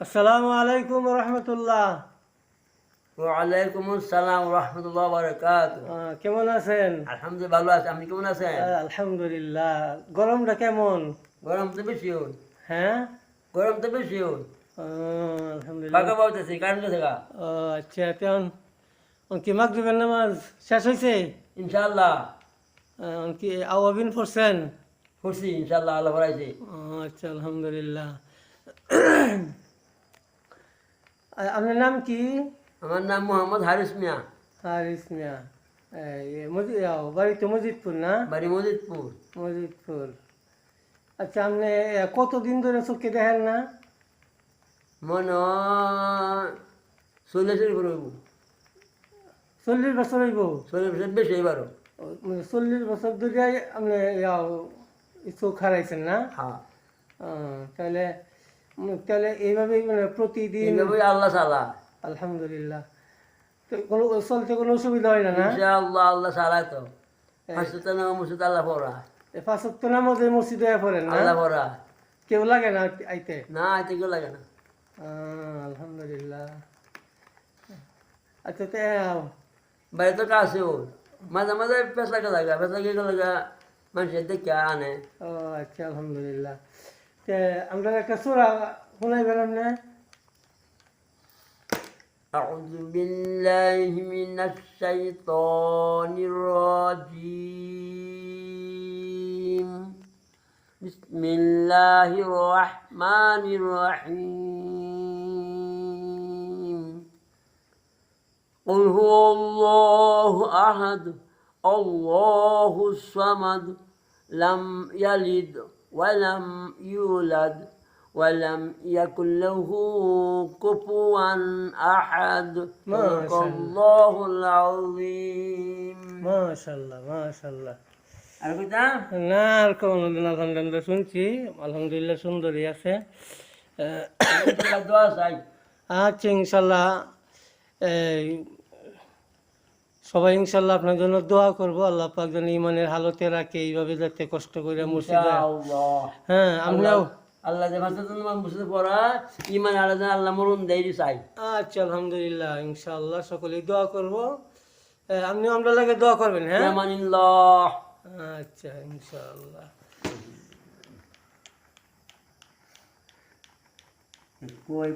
আসসালামু আলাইকুম রহমতুল্লাহ। ওয়ালাইকুম আসসালাম রহমতুল্লাহ বারকাত কেমন আছেন? আলহামদুলিল্লাহ ভালো আছে। আপনি কেমন আছেন? আলহামদুলিল্লাহ। গরমটা কেমন? গরম তো বেশি হ্যাঁ? গরম তো বেশি আলহামদুলিল্লাহ। আচ্ছা তেমন কি মাগরিবের নামাজ শেষ হয়েছে ইনশাআল্লাহ। আহ, কি আওয়াবিন পড়ছেন? করছি ইনশাআল্লাহ আল্লাহ আচ্ছা আলহামদুলিল্লাহ। আপনার নাম কি? আমার নাম মোহাম্মদ হারিস মিয়া। হারিস মিয়া। বাড়ি তো মজিদপুর না? বাড়ি মজিদপুর মজিদপুর আচ্ছা আপনি কতদিন ধরে চোখে দেখেন না? মন চল্লিশ চল্লিশ বছর হইব? চল্লিশ বছর বেশি এবারও মানে চল্লিশ বছর ধরে আপনি চোখ হারাইছেন না? হ্যাঁ। তাহলে তাহলে এইভাবেই মানে প্রতিদিন আল্লাহ সালা আলহামদুলিল্লাহ। তো কোনো চলতে কোনো অসুবিধা হয় না না? ইনশাআল্লাহ আল্লাহ সালা তো। আল্লাহ পড়া। এই নামাজে মসজিদে পড়েন আল্লাহ পড়া। কেউ লাগে না আইতে? না আইতে কেউ লাগে না। আলহামদুলিল্লাহ। আচ্ছা তে ওর মাঝে মাঝে লাগা মানুষের দেখে আনে। ও আচ্ছা আলহামদুলিল্লাহ। তে আমরা একটা সোরা শোনাইবেন না أعوذ بالله من الشيطان الرجيم بسم الله الرحمن الرحيم قل هو الله أحد الله الصمد لم يلد ولم يولد ولم يكن له كفوا أحد ما صدق شاء الله العظيم মাশাল্লাহ মাশাল্লাহ আর কইতা না আর কোনো দিন আলহামদুলিল্লাহ শুনছি আলহামদুলিল্লাহ সুন্দরই আছে আহ, দোয়া চাই আচ্ছা ইনশাল্লাহ এই সবাই ইনশাল্লাহ আপনার জন্য দোয়া করব। আল্লাহ পাক যেন ইমানের হালতে রাখে এইভাবে যাতে কষ্ট করে মসজিদে হ্যাঁ আমরাও আল্লাহ যে ভাষা তোমার মুসিদে পড়া ইমান আলাদা আল্লাহ মরুন দেই চাই আচ্ছা আলহামদুলিল্লাহ ইনশাআল্লাহ সকলেই দোয়া করব। এ, আমরা লাগে দোয়া করবেন হ্যাঁ? আমানিল্লাহ আচ্ছা কই